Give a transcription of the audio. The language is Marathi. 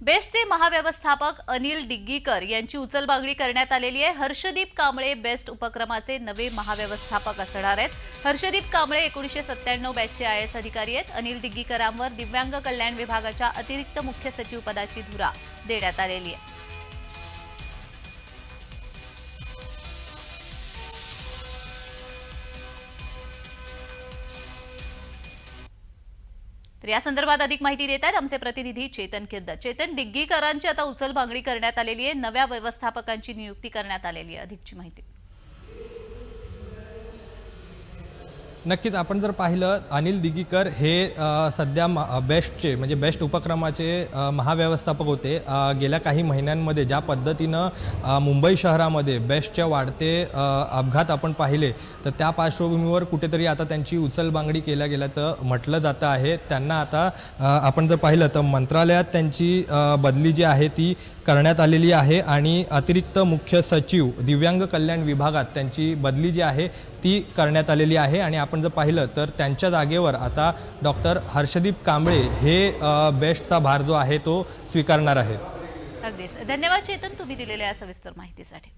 बेस्टचे महाव्यवस्थापक अनिल डिग्गीकर यांची उचलबांगडी करण्यात आलेली आहे. हर्षदीप कांबळे बेस्ट उपक्रमाचे नवे महाव्यवस्थापक असणार आहेत. हर्षदीप कांबळे एकोणीसशे सत्त्याण्णव बॅचचे आय एस अधिकारी आहेत. अनिल डिग्गीकरांवर दिव्यांग कल्याण विभागाच्या अतिरिक्त मुख्य सचिव पदाची धुरा देण्यात आलेली आहे. तर या संदर्भात अधिक माहिती देत आहेत आमचे प्रतिनिधी चेतन किर्द. चेतन डिग्गीकरांची आता उचलबांगडी करण्यात आलेली आहे. नव्या व्यवस्थापकांची नियुक्ती करण्यात आलेली आहे. अधिकची माहिती. नक्कीच आपण जर पाहिलं अनिल दिगीकर हे सध्या बेस्टचे म्हणजे बेस्ट उपक्रमाचे महाव्यवस्थापक होते. गेल्या काही महिन्यांमध्ये ज्या पद्धतीनं मुंबई शहरामध्ये बेस्टच्या वाढते अपघात आपण पाहिले तर त्या पार्श्वभूमीवर कुठेतरी आता त्यांची उचलबांगडी केल्या गेल्याचं म्हटलं जातं आहे. त्यांना आता आपण जर पाहिलं तर मंत्रालयात त्यांची बदली जी आहे ती करण्यात आलेली आहे आणि अतिरिक्त मुख्य सचिव दिव्यांग कल्याण विभागात त्यांची बदली जी आहे ती करण्यात आलेली आहे. आणि आपण जर पाहिलं तर त्यांच्या जागेवर आता डॉक्टर हर्षदीप कांबळे हे बेस्टचा भार जो आहे तो स्वीकारणार आहेत अगदीच. धन्यवाद चेतन तुम्ही दिलेल्या सविस्तर माहितीसाठी.